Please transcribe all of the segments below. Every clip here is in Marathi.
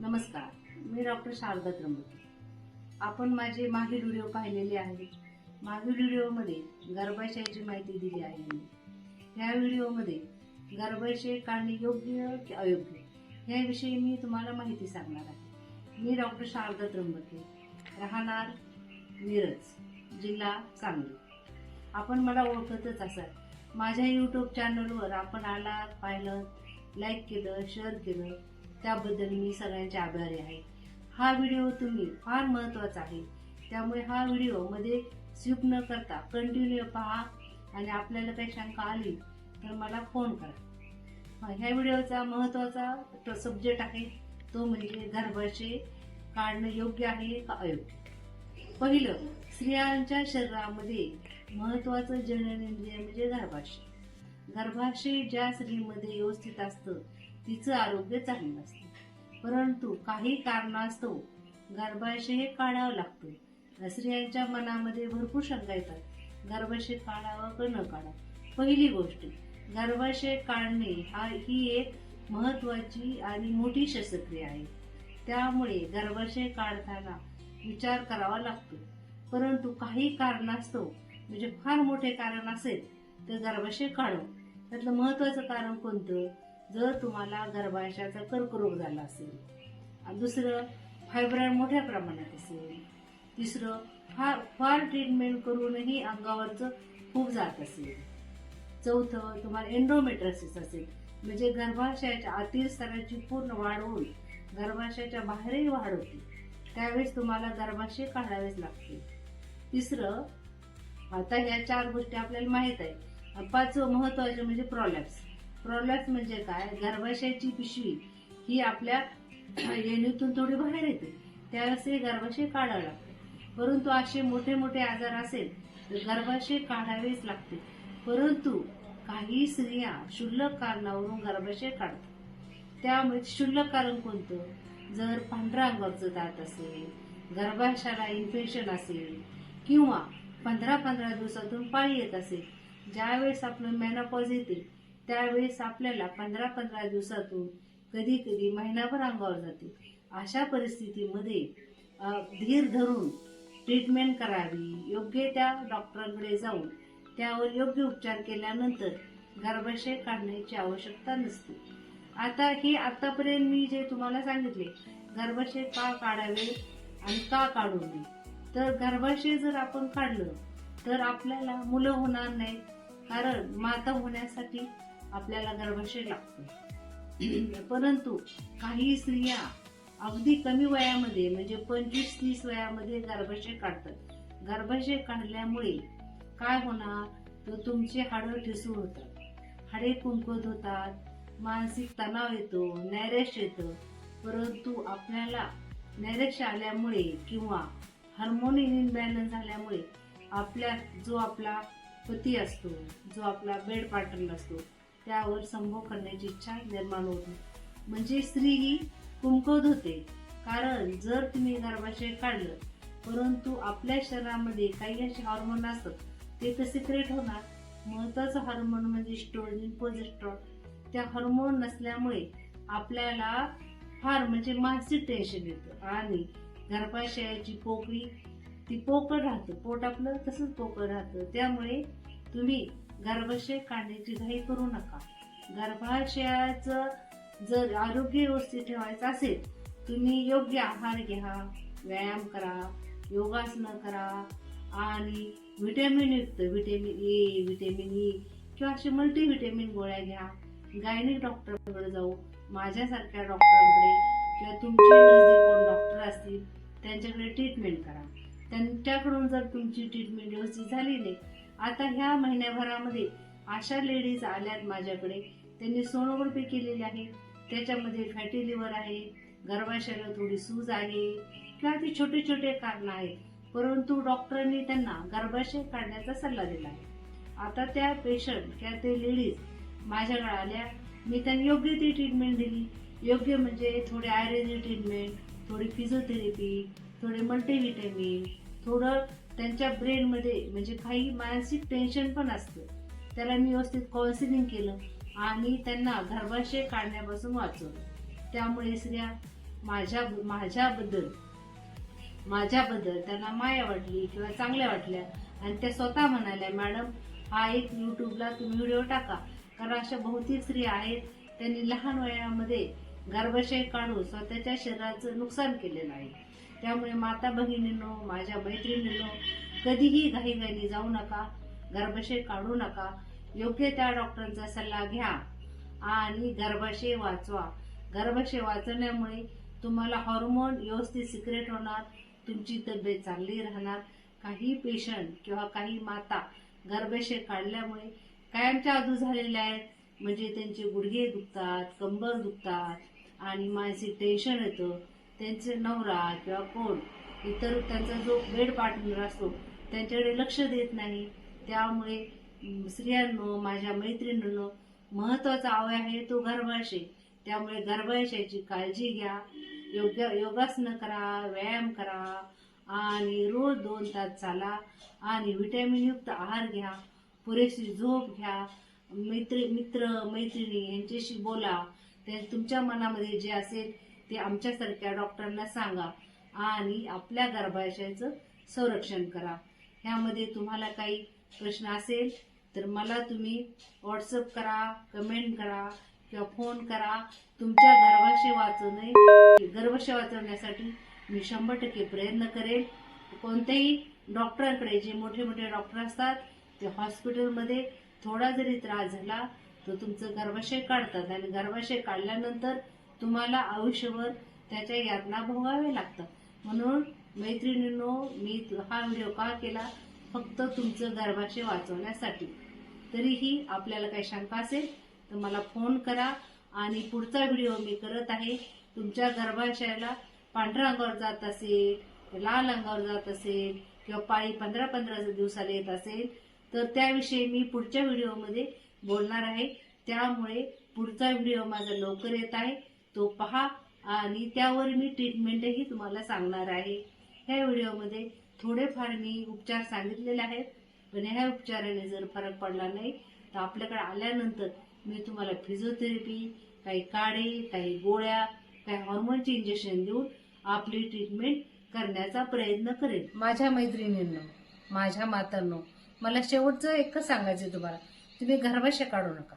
नमस्कार मी डॉक्टर शारदा त्र्यंबके. आपण माझे मागील व्हिडिओ पाहिलेले आहे. मागील व्हिडिओमध्ये गर्भाशयाची माहिती दिली आहे मी. ह्या व्हिडिओमध्ये गर्भाशय काढणे योग्य की अयोग्य याविषयी मी तुम्हाला माहिती सांगणार आहे. मी डॉक्टर शारदा त्र्यंबके राहणार मिरज जिल्हा सांगली. आपण मला ओळखतच असाल. माझ्या यूट्यूब चॅनलवर आपण आलात पाहिलं लाईक केलं शेअर केलं. त्याबद्दल मी सगळ्यांचे आभारी आहे. हा व्हिडिओ तुम्ही फार महत्त्वाचा आहे. त्यामुळे हा व्हिडिओमध्ये न करता कंटिन्यू पहा आणि आपल्याला काही शंका आली तर मला फोन करा. ह्या व्हिडिओचा महत्त्वाचा सब्जेक्ट आहे. तो म्हणजे गर्भाशय काढणं योग्य आहे का अयोग्य? पहिलं स्त्रियांच्या शरीरामध्ये महत्वाचं जननेंद्रिय म्हणजे गर्भाशय. गर्भाशय ज्या स्त्रीमध्ये व्यवस्थित असतं तिचं आरोग्य चांगलं असतं. परंतु काही कारणास्तव गर्भाशय हे काढावं लागतो स्त्रियांच्या मनामध्ये भरपूर शंका येतात. गर्भाशय काढावं का न काढावं? पहिली गोष्ट गर्भाशय काढणे हा ही एक महत्वाची आणि मोठी शस्त्रक्रिया आहे. त्यामुळे गर्भाशय काढताना विचार करावा लागतो. परंतु काही कारणास्तव म्हणजे फार मोठे कारण असेल तर गर्भाशय काढू. त्यातलं महत्वाचं कारण कोणतं? जर तुम्हाला गर्भाशयाचा कर्करोग झाला असेल दुसरं फायब्रॉइड मोठ्या प्रमाणात असेल तिसरं फार फार ट्रीटमेंट करूनही अंगावरचं खूप जात असेल. चौथं तुम्हाला एन्डोमेट्रोसिस असेल. म्हणजे गर्भाशयाच्या आतील स्तराची पूर्ण वाढ होईल. गर्भाशयाच्या बाहेरही वाढ होते. त्यावेळेस तुम्हाला गर्भाशय काढावेच लागते. तिसरं आता ह्या चार गोष्टी आपल्याला माहीत आहे पाचवं महत्त्वाचे म्हणजे प्रॉलॅप्स प्रॉब्लेम म्हणजे काय? गर्भाशयाची पिशवी ही आपल्या येणीतून थोडी बाहेर येते. त्यावेळेस हे गर्भाशय काढावं लागतं. परंतु असे मोठे मोठे आजार असेल तर गर्भाशय काढावेच लागते. परंतु काही स्त्रिया क्षुल्लक कारणावरून गर्भाशय काढतात. त्यामुळे क्षुल्लक कारण कोणतं? जर पांढरा अंगावरचं दात असेल गर्भाशयाला इन्फेक्शन असेल किंवा पंधरा पंधरा दिवसातून पाळी येत असेल ज्यावेळेस आपलं मेनापॉज येते त्यावेळेस आपल्याला पंधरा पंधरा दिवसातून कधी कधी महिनाभर अंगावर जाते. अशा परिस्थितीमध्ये धीर धरून ट्रीटमेंट करावी योग्य त्या डॉक्टरांकडे जाऊन त्यावर योग्य उपचार केल्यानंतर गर्भाशय काढण्याची आवश्यकता नसते. आता हे आतापर्यंत मी जे तुम्हाला सांगितले गर्भाशय का काढावे आणि का काढू नये? तर गर्भाशय जर आपण काढलं तर आपल्याला मुलं होणार नाही कारण माता होण्यासाठी आपल्याला गर्भाशय लागतो परंतु काही स्त्रिया अगदी कमी वयामध्ये म्हणजे पंचवीस तीस वयामध्ये गर्भाशय काढतात. गर्भाशय काढल्यामुळे काय होणार? तर तुमचे हाडं ठिसूळ होतात. हाडे कुंकत होतात मानसिक तणाव येतो नैराश्य येतं. परंतु आपल्याला नैराश्य आल्यामुळे किंवा हार्मोन इनबॅलन्स झाल्यामुळे आपल्या जो आपला पती असतो जो आपला बेड पार्टनर असतो त्यावर संभोग करण्याची इच्छा निर्माण होते म्हणजे स्त्री ही कुंकवत होते. कारण जर तुम्ही गर्भाशय काढलं परंतु आपल्या शरीरामध्ये काही असे हार्मोन असतात ते तर सिक्रेट होणार. महत्वाचं हार्मोन म्हणजे स्ट्रोजन पोजेस्ट्रॉल त्या हॉर्मोन नसल्यामुळे आपल्याला फार म्हणजे मानसिक टेन्शन येतं आणि गर्भाशयाची पोकळी ती पोकळ राहतं. पोट आपलं तसंच पोकळ राहतं. त्यामुळे तुम्ही गर्भाशय काढण्याची घाई करू नका. गर्भाशयाचं जर आरोग्य व्यवस्थित ठेवायचं असेल तुम्ही योग्य आहार घ्या व्यायाम करा योगासनं करा आणि व्हिटॅमिन युक्त व्हिटॅमिन ए व्हिटॅमिन ई किंवा असे मल्टीव्हिटॅमिन गोळ्या घ्या. गायनिक डॉक्टरकडे जाऊ. माझ्यासारख्या डॉक्टरांकडे किंवा तुमचे कोण डॉक्टर असतील त्यांच्याकडे ट्रीटमेंट करा. त्यांच्याकडून जर तुमची ट्रीटमेंट व्यवस्थित झाली नाही आता ह्या महिन्याभरामध्ये अशा लेडीज आल्यात माझ्याकडे. त्यांनी सोनोग्राफी केलेली आहे. त्याच्यामध्ये फॅटी लिव्हर आहे. गर्भाशयाला थोडी सूज आहे. किंवा ती छोटे छोटे कारण आहेत. परंतु डॉक्टरांनी त्यांना गर्भाशय काढण्याचा सल्ला दिला आहे. आता त्या पेशंट किंवा ते लेडीज माझ्याकडे आल्या. मी त्यांना योग्य ती ट्रीटमेंट दिली. योग्य म्हणजे थोडी आयुर्वेदिक ट्रीटमेंट थोडी फिजिओथेरपी थोडे मल्टीव्हिटॅमिन थोडं त्यांच्या ब्रेनमध्ये म्हणजे काही मानसिक टेन्शन पण असतं. त्याला मी व्यवस्थित काउन्सिलिंग केलं आणि त्यांना गर्भाशय काढण्यापासून वाचवलं. त्यामुळे स्त्रिया माझ्या माझ्याबद्दल माझ्याबद्दल त्यांना माया वाटली किंवा चांगल्या वाटल्या. आणि त्या स्वतः म्हणाल्या मॅडम हा एक यूट्यूबला तुम्ही व्हिडिओ टाका. कारण अशा बहुतेक स्त्रिया आहेत त्यांनी लहान वयामध्ये गर्भाशय काढून स्वतःच्या शरीराचं नुकसान केलेलं आहे. त्यामुळे माता भगिनींनो माझ्या मैत्रिणींनो कधीही घाईघाईने जाऊ नका गर्भाशय काढू नका. योग्य त्या डॉक्टरांचा सल्ला घ्या आणि गर्भाशय वाचवा. गर्भाशय वाचवण्यामुळे तुम्हाला हॉर्मोन व्यवस्थित सिक्रेट होणार तुमची तब्येत चांगली राहणार. काही पेशंट किंवा काही माता गर्भाशय काढल्यामुळे कायमच्या आधू झालेल्या आहेत. म्हणजे त्यांचे गुडघे दुखतात कंबर दुखतात आणि मानसिक टेन्शन येतं. त्यांचे नवरा किंवा कोण इतर त्यांचा जो बेड पार्टनर असतो त्यांच्याकडे लक्ष देत नाही. त्यामुळे स्त्रियांनो माझ्या मैत्रिणींनो महत्त्वाचा अवय आहे तो गर्भाशय. त्यामुळे गर्भाशयाची काळजी घ्या. योग्य योगासनं करा व्यायाम करा आणि रोज दोन तास चाला आणि व्हिटॅमिनयुक्त आहार घ्या. पुरेशी झोप घ्या. मैत्री मित्र मैत्रिणी यांच्याशी बोला. ते तुमच्या मनामध्ये जे असेल ते आमच्यासारख्या डॉक्टरांना सांगा आणि आपल्या गर्भाशयाचं संरक्षण करा. ह्यामध्ये तुम्हाला काही प्रश्न असेल तर मला तुम्ही व्हॉट्सअप करा कमेंट करा किंवा फोन करा. तुमच्या गर्भाशय वाचवणे गर्भाशय वाचवण्यासाठी मी शंभर टक्के प्रयत्न करेल कोणत्याही डॉक्टरांकडे जे मोठे मोठे डॉक्टर असतात ते हॉस्पिटलमध्ये थोडा जरी त्रास झाला तर तुमचं गर्भाशय काढतात. आणि गर्भाशय काढल्यानंतर तुम्हाला आयुष्यभर त्याच्या यातना भोगावे लागतात म्हणून मैत्रिणींनो मी हा व्हिडिओ का केला? फक्त तुमचं गर्भाशय वाचवण्यासाठी. तरीही आपल्याला काही शंका असेल तर मला फोन करा. आणि पुढचा व्हिडिओ मी करत आहे. तुमच्या गर्भाशयाला पांढऱ्या अंगावर जात असेल लाल अंगावर जात असेल किंवा पाळी पंधरा पंधरा दिवसाला येत असेल तर त्याविषयी मी पुढच्या व्हिडिओमध्ये बोलणार आहे. त्यामुळे पुढचा व्हिडिओ माझा लवकर येत आहे. तो पहा आणि त्यावर मी ट्रीटमेंटही तुम्हाला सांगणार आहे. ह्या व्हिडिओमध्ये थोडेफार मी उपचार सांगितलेले आहेत पण ह्या उपचाराने जर फरक पडला नाही तर आपल्याकडे आल्यानंतर मी तुम्हाला फिजिओथेरपी काही काढे काही गोळ्या काही हॉर्मोनचे इंजेक्शन देऊन आपली ट्रीटमेंट करण्याचा प्रयत्न करेन. माझ्या मैत्रिणींनो माझ्या मातांनो मला शेवटचं एकच सांगायचं तुम्हाला. तुम्ही गर्भाशय काढू नका.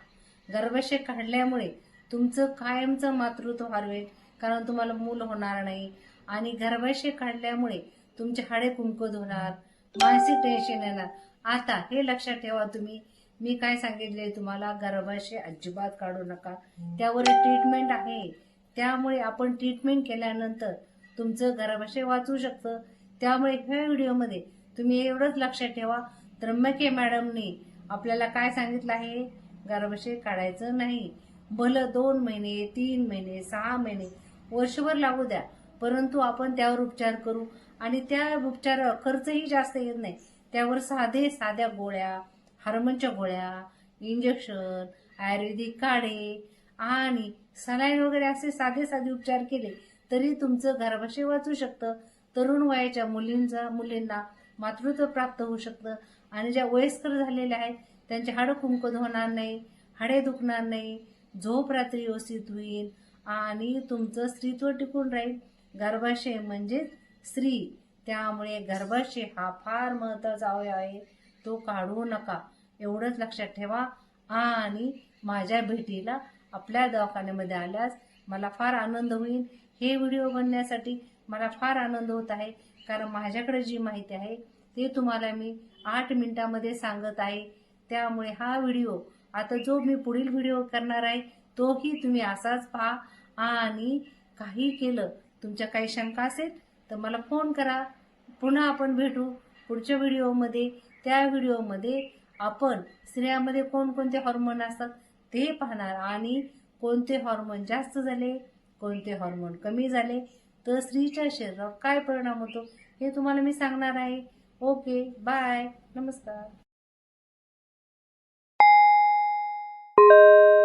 गर्भाशय काढल्यामुळे तुमचं कायमचं मातृत्व हरवेल कारण तुम्हाला मूल होणार नाही. आणि गर्भाशय काढल्यामुळे तुमचे हाडे कुंकत होणार मानसिक टेन्शन येणार. आता हे लक्षात ठेवा तुम्ही. मी काय सांगितले तुम्हाला? गर्भाशय अजिबात काढू नका. त्यावर ट्रीटमेंट आहे. त्यामुळे आपण ट्रीटमेंट केल्यानंतर तुमचं गर्भाशय वाचू शकतं. त्यामुळे ह्या व्हिडिओमध्ये तुम्ही एवढंच लक्षात ठेवा. त्र्यंबके मॅडमने आपल्याला काय सांगितलं आहे? गर्भाशय काढायचं नाही. भलं दोन महिने तीन महिने सहा महिने वर्षभर लागू द्या. परंतु आपण त्यावर उपचार करू आणि त्या उपचार खर्चही जास्त येत नाही. त्यावर साधे साध्या गोळ्या हार्मोनच्या गोळ्या इंजेक्शन आयुर्वेदिक काढे आणि सलाईन वगैरे असे साधे साधे उपचार केले तरी तुमचं गर्भाशय वाचू शकतं. तरुण वयाच्या मुलींचा मुलींना मातृत्व प्राप्त होऊ शकतं आणि ज्या वयस्कर झालेल्या आहेत त्यांचे हाडं कुंकत होणार नाही हाडे दुखणार नाही झोप रात्री व्यवस्थित होईल आणि तुमचं स्त्रीत्व टिकून राहील. गर्भाशय म्हणजेच स्त्री. त्यामुळे गर्भाशय हा फार महत्त्वाचा अवयव आहे. तो काढू नका. एवढंच लक्षात ठेवा. आणि माझ्या भेटीला आपल्या दवाखान्यामध्ये आल्यास मला फार आनंद होईल. हे व्हिडिओ बनण्यासाठी मला फार आनंद होत आहे. कारण माझ्याकडे जी माहिती आहे ते तुम्हाला मी आठ मिनिटामध्ये सांगत आहे. त्यामुळे हा व्हिडिओ आता जो मी पुढील व्हिडिओ करणार आहे तोही तुम्ही असाच पहा. आणि काही केलं तुमच्या काही शंका असेल तर मला फोन करा. पुन्हा आपण भेटू पुढच्या व्हिडिओमध्ये त्या व्हिडिओमध्ये आपण स्त्रियामध्ये कोणकोणते हॉर्मोन असतात ते पाहणार. आणि कोणते हॉर्मोन जास्त झाले कोणते हॉर्मोन कमी झाले तर स्त्रीच्या शरीरावर काय परिणाम होतो हे तुम्हाला मी सांगणार आहे. ओके बाय नमस्कार. Música